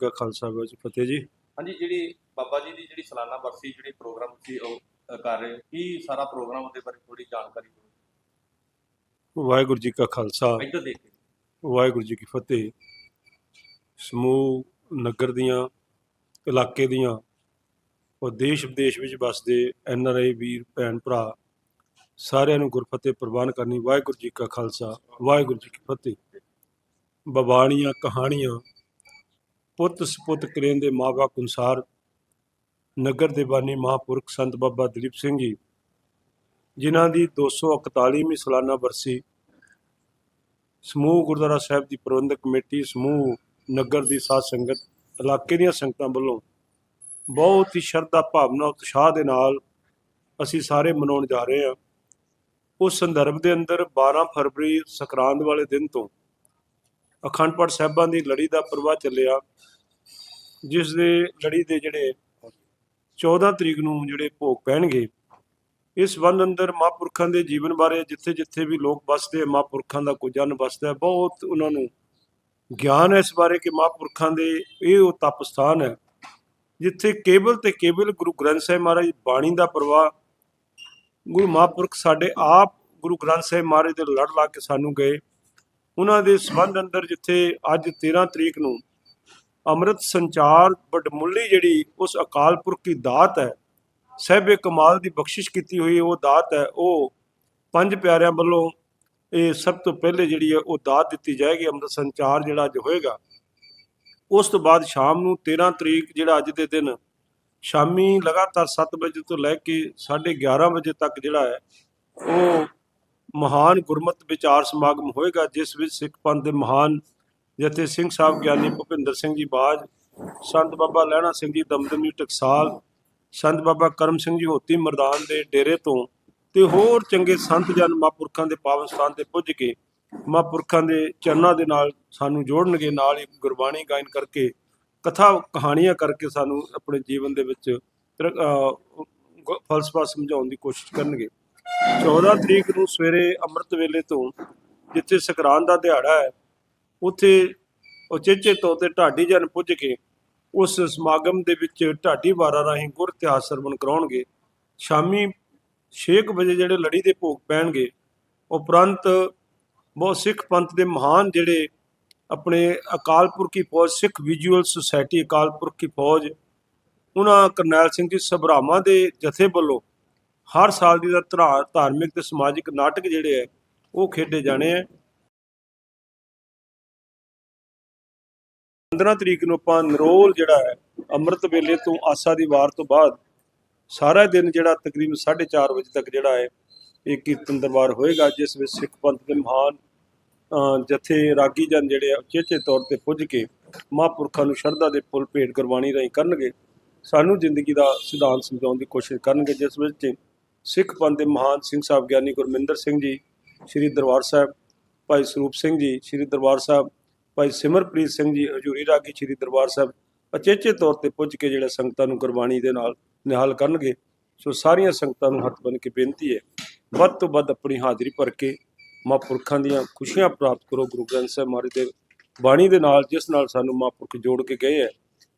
ਕਾ ਖਾਲਸਾ ਵਾਹਿਗੁਰੂ ਜੀ ਕੀ ਫਤਿਹ ਜੀ। ਹਾਂਜੀ ਜਿਹੜੀ ਬਾਬਾ ਜੀ ਦੀ ਜਿਹੜੀ ਸਾਲਾਨਾ ਬਰਸੀ ਜਿਹੜੀ ਪ੍ਰੋਗਰਾਮ ਸੀ ਉਹ ਅ, ਕਰ ਰਹੇ ਹੋ ਕੀ ਸਾਰਾ ਪ੍ਰੋਗਰਾਮ ਉਹਦੇ ਬਾਰੇ ਥੋੜੀ ਜਾਣਕਾਰੀ ਦਿਓ? ਵਾਹਿਗੁਰੂ ਜੀ ਕਾ ਖਾਲਸਾ। ਇੱਧਰ ਦੇਖ ਕੇ। ਵਾਹਿਗੁਰੂ ਜੀ ਕੀ ਫਤਿਹ। ਸਮੂਹ ਨਗਰ ਦੀਆਂ ਇਲਾਕੇ ਦੀਆਂ ਔਰ ਦੇਸ਼ ਵਿਦੇਸ਼ ਵਿੱਚ ਵਸਦੇ ਐਨ ਆਰ ਆਈ ਵੀਰ ਭੈਣ ਭਰਾ ਸਾਰਿਆਂ ਨੂੰ ਗੁਰਫਤਿਹ ਪ੍ਰਵਾਨ ਕਰਨੀ ਵਾਹਿਗੁਰੂ ਜੀ ਕਾ ਖਾਲਸਾ ਵਾਹਿਗੁਰੂ ਜੀ ਕੀ ਫਤਿਹ। ਬਬਾਣੀਆਂ ਕਹਾਣੀਆਂ ਪੁੱਤ ਸਪੁੱਤ ਕਰੇਂ ਦੇ ਮਾਂ-ਬਾਪ ਅਨੁਸਾਰ ਨਗਰ ਦੇ ਬਾਨੀ ਮਹਾਂਪੁਰਖ ਸੰਤ ਬਾਬਾ ਦਲੀਪ ਸਿੰਘ ਜੀ, ਜਿਨ੍ਹਾਂ ਦੀ 241ਵੀਂ ਸਾਲਾਨਾ ਬਰਸੀ ਸਮੂਹ ਗੁਰਦੁਆਰਾ ਸਾਹਿਬ ਦੀ ਪ੍ਰਬੰਧਕ ਕਮੇਟੀ ਸਮੂਹ ਨਗਰ ਦੀ ਸਾਧ ਸੰਗਤ ਇਲਾਕੇ ਦੀਆਂ ਸੰਗਤਾਂ ਵੱਲੋਂ ਬਹੁਤ ਹੀ ਸ਼ਰਧਾ ਭਾਵਨਾ ਉਤਸ਼ਾਹ ਦੇ ਨਾਲ ਅਸੀਂ ਸਾਰੇ ਮਨਾਉਣ ਜਾ ਰਹੇ ਹਾਂ। ਉਸ ਸੰਦਰਭ ਦੇ ਅੰਦਰ 12 ਫਰਵਰੀ ਸੰਕਰਾਂਤ ਵਾਲੇ ਦਿਨ ਤੋਂ ਅਖੰਡ ਪਾਠ ਸਾਹਿਬਾਂ ਦੀ ਲੜੀ ਦਾ ਪ੍ਰਵਾਹ ਚੱਲਿਆ। ਜਿਸ ਦੇ ਲੜੀ ਦੇ ਜਿਹੜੇ 14 ਤਰੀਕ ਨੂੰ ਜਿਹੜੇ ਭੋਗ ਪੈਣਗੇ, ਇਸ ਸੰਬੰਧ ਅੰਦਰ ਮਹਾਂਪੁਰਖਾਂ ਦੇ ਜੀਵਨ ਬਾਰੇ ਜਿੱਥੇ ਜਿੱਥੇ ਵੀ ਲੋਕ ਵੱਸਦੇ ਮਹਾਂਪੁਰਖਾਂ ਦਾ ਕੋਈ ਜਨ ਵੱਸਦਾ, ਬਹੁਤ ਉਹਨਾਂ ਨੂੰ ਗਿਆਨ ਹੈ ਇਸ ਬਾਰੇ ਕਿ ਮਹਾਂਪੁਰਖਾਂ ਦੇ ਇਹ ਉਹ ਤਪ ਸਥਾਨ ਹੈ, ਜਿੱਥੇ ਕੇਵਲ ਤੇ ਕੇਵਲ ਗੁਰੂ ਗ੍ਰੰਥ ਸਾਹਿਬ ਮਹਾਰਾਜ ਬਾਣੀ ਦਾ ਪ੍ਰਵਾਹ, ਗੁਰੂ ਮਹਾਂਪੁਰਖ ਸਾਡੇ ਆਪ ਗੁਰੂ ਗ੍ਰੰਥ ਸਾਹਿਬ ਮਹਾਰਾਜ ਦੇ ਲੜ ਲਾ ਕੇ ਸਾਨੂੰ ਗਏ, ਉਹਨਾਂ ਦੇ ਸੰਬੰਧ ਅੰਦਰ ਜਿੱਥੇ ਅੱਜ 13 ਤਰੀਕ ਨੂੰ ਅੰਮ੍ਰਿਤ ਸੰਚਾਰ ਬਡਮੁੱਲੀ ਜਿਹੜੀ ਉਸ ਅਕਾਲ ਪੁਰਖ ਦੀ ਦਾਤ ਹੈ, ਸਹਿਬੇ ਕਮਾਲ ਦੀ ਬਖਸ਼ਿਸ਼ ਕੀਤੀ ਹੋਈ ਉਹ ਦਾਤ ਹੈ, ਉਹ ਪੰਜ ਪਿਆਰਿਆਂ ਵੱਲੋਂ ਇਹ ਸਭ ਤੋਂ ਪਹਿਲੇ ਜਿਹੜੀ ਹੈ ਉਹ ਦਾਤ ਦਿੱਤੀ ਜਾਏਗੀ, ਅੰਮ੍ਰਿਤ ਸੰਚਾਰ ਜਿਹੜਾ ਅੱਜ ਹੋਏਗਾ। ਉਸ ਤੋਂ ਬਾਅਦ ਸ਼ਾਮ ਨੂੰ 13 ਤਰੀਕ ਜਿਹੜਾ ਅੱਜ ਦੇ ਦਿਨ ਸ਼ਾਮੀ ਲਗਾਤਾਰ 7 ਵਜੇ ਤੋਂ ਲੈ ਕੇ 11:30 ਵਜੇ ਤੱਕ ਜਿਹੜਾ ਹੈ, ਉਹ ਮਹਾਨ ਗੁਰਮਤਿ ਵਿਚਾਰ ਸਮਾਗਮ ਹੋਏਗਾ, ਜਿਸ ਵਿੱਚ ਸਿੱਖ ਪੰਥ ਦੇ ਮਹਾਨ ਜਥੇ ਸਿੰਘ ਸਾਹਿਬ ਗਿਆਨੀ ਭੁਪਿੰਦਰ ਸਿੰਘ ਜੀ ਬਾਜ, ਸੰਤ ਬਾਬਾ ਲਹਿਣਾ ਸਿੰਘ ਜੀ ਦਮਦਮੀ ਟਕਸਾਲ, ਸੰਤ ਬਾਬਾ ਕਰਮ ਸਿੰਘ ਜੀ ਹੋਤੀ ਮਰਦਾਨ ਦੇ ਡੇਰੇ ਤੋਂ ਤੇ ਹੋਰ ਚੰਗੇ ਸੰਤ ਜਨ ਮਹਾਂਪੁਰਖਾਂ ਦੇ ਪਾਵਨ ਸਥਾਨ ਤੇ ਪੁੱਜ ਕੇ ਮਹਾਂਪੁਰਖਾਂ ਦੇ ਚਰਨਾਂ ਦੇ ਨਾਲ ਸਾਨੂੰ ਜੋੜਨਗੇ, ਨਾਲ ਹੀ ਗੁਰਬਾਣੀ ਗਾਇਨ ਕਰਕੇ, ਕਥਾ ਕਹਾਣੀਆਂ ਕਰਕੇ ਸਾਨੂੰ ਆਪਣੇ ਜੀਵਨ ਦੇ ਵਿੱਚ ਫਲਸਫਾ ਸਮਝਾਉਣ ਦੀ ਕੋਸ਼ਿਸ਼ ਕਰਨਗੇ। 14 ਤਰੀਕ ਨੂੰ ਸਵੇਰੇ ਅੰਮ੍ਰਿਤ ਵੇਲੇ ਤੋਂ ਜਿੱਥੇ ਸੰਕਰਾਂਤ ਦਾ ਦਿਹਾੜਾ ਹੈ ਉੱਥੇ ਉਚੇਚੇ ਤੌਰ ਤੇ ਢਾਡੀ ਜਨ ਪੁੱਜ ਕੇ ਉਸ ਸਮਾਗਮ ਦੇ ਵਿੱਚ ਢਾਡੀ ਵਾਰਾਂ ਰਾਹੀਂ ਗੁਰ ਇਤਿਹਾਸ ਸਰਵਣ ਕਰਾਉਣਗੇ। ਸ਼ਾਮੀ 6 ਵਜੇ ਜਿਹੜੇ ਲੜੀ ਦੇ ਭੋਗ ਪੈਣਗੇ ਉਪਰੰਤ ਬਹੁਤ ਸਿੱਖ ਪੰਥ ਦੇ ਮਹਾਨ ਜਿਹੜੇ ਆਪਣੇ ਅਕਾਲ ਪੁਰਖ ਕੀ ਫੌਜ, ਸਿੱਖ ਵਿਜੂਅਲ ਸੁਸਾਇਟੀ ਅਕਾਲ ਪੁਰਖ ਕੀ ਫੌਜ, ਉਹਨਾਂ ਕਰਨੈਲ ਸਿੰਘ ਜੀ ਸਭਰਾਵਾਂ ਦੇ ਜਥੇ ਵੱਲੋਂ ਹਰ ਸਾਲ ਦੀ ਦਾ ਧਾਰਮਿਕ ਤੇ ਸਮਾਜਿਕ ਨਾਟਕ ਜਿਹੜੇ ਹੈ, ਉਹ ਖੇਡੇ ਜਾਣੇ ਹੈ। 15 ਤਰੀਕ ਨੂੰ ਆਪਾਂ ਨਰੋਲ ਜਿਹੜਾ ਹੈ, ਅੰਮ੍ਰਿਤ ਵੇਲੇ ਤੋਂ ਆਸਾ ਦੀ ਵਾਰ ਤੋਂ ਬਾਅਦ ਸਾਰਾ ਦਿਨ ਜਿਹੜਾ ਤਕਰੀਬਨ 4:30 ਵਜੇ ਤੱਕ ਜਿਹੜਾ ਹੈ, ਇਹ ਕੀਰਤਨ ਦਰਬਾਰ ਹੋਏਗਾ, ਜਿਸ ਵਿੱਚ ਸਿੱਖ ਪੰਥ ਦੇ ਮਹਾਨ ਜਥੇ ਰਾਗੀ ਜਨ ਜਿਹੜੇ ਉਚੇਚੇ ਤੌਰ ਤੇ ਪੁੱਜ ਕੇ ਮਹਾਂਪੁਰਖਾਂ ਨੂੰ ਸ਼ਰਧਾ ਦੇ ਫੁੱਲ ਭੇਟ ਗੁਰਬਾਣੀ ਰਾਹੀਂ ਕਰਨਗੇ। ਸਾਨੂੰ ਜ਼ਿੰਦਗੀ ਦਾ ਸਿਧਾਂਤ ਸਮਝਾਉਣ ਦੀ ਕੋਸ਼ਿਸ਼ ਕਰਨਗੇ, ਜਿਸ ਵਿੱਚ ਸਿੱਖ ਪੰਥ ਦੇ ਮਹਾਨ ਸਿੰਘ ਸਾਹਿਬ ਗਿਆਨੀ ਗੁਰਮਿੰਦਰ ਸਿੰਘ ਜੀ, ਸ੍ਰੀ ਦਰਬਾਰ ਸਾਹਿਬ, ਭਾਈ ਸਰੂਪ ਸਿੰਘ ਜੀ, ਸ੍ਰੀ ਦਰਬਾਰ ਸਾਹਿਬ ਭਾਈ ਸਿਮਰਪ੍ਰੀਤ ਸਿੰਘ ਜੀ ਹਜੂਰੀ ਰਾਗੀ ਸ੍ਰੀ ਦਰਬਾਰ ਸਾਹਿਬ ਅਚੇਚੇ ਤੌਰ ਤੇ ਪੁੱਜ ਕੇ ਜਿਹੜਾ ਸੰਗਤਾਂ ਨੂੰ ਗੁਰਬਾਣੀ ਦੇ ਨਾਲ ਨਿਹਾਲ ਕਰਨਗੇ, ਸੋ ਸਾਰੀਆਂ ਸੰਗਤਾਂ ਨੂੰ ਹੱਥ ਬੰਨ੍ਹ ਕੇ ਬੇਨਤੀ ਹੈ, ਵੱਧ ਤੋਂ ਵੱਧ ਆਪਣੀ ਹਾਜ਼ਰੀ ਭਰ ਕੇ ਮਹਾਂਪੁਰਖਾਂ ਦੀਆਂ ਖੁਸ਼ੀਆਂ ਪ੍ਰਾਪਤ ਕਰੋ, ਗੁਰੂ ਗ੍ਰੰਥ ਸਾਹਿਬ ਮਹਾਰਾਜ ਦੇ ਬਾਣੀ ਦੇ ਨਾਲ, ਜਿਸ ਨਾਲ ਸਾਨੂੰ ਮਹਾਂਪੁਰਖ ਜੋੜ ਕੇ ਗਏ ਹੈ,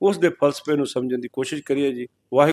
ਉਸ ਦੇ ਫਲਸਫੇ ਨੂੰ ਸਮਝਣ ਦੀ ਕੋਸ਼ਿਸ਼ ਕਰੀਏ ਜੀ। ਵਾਹਿਗੁਰੂ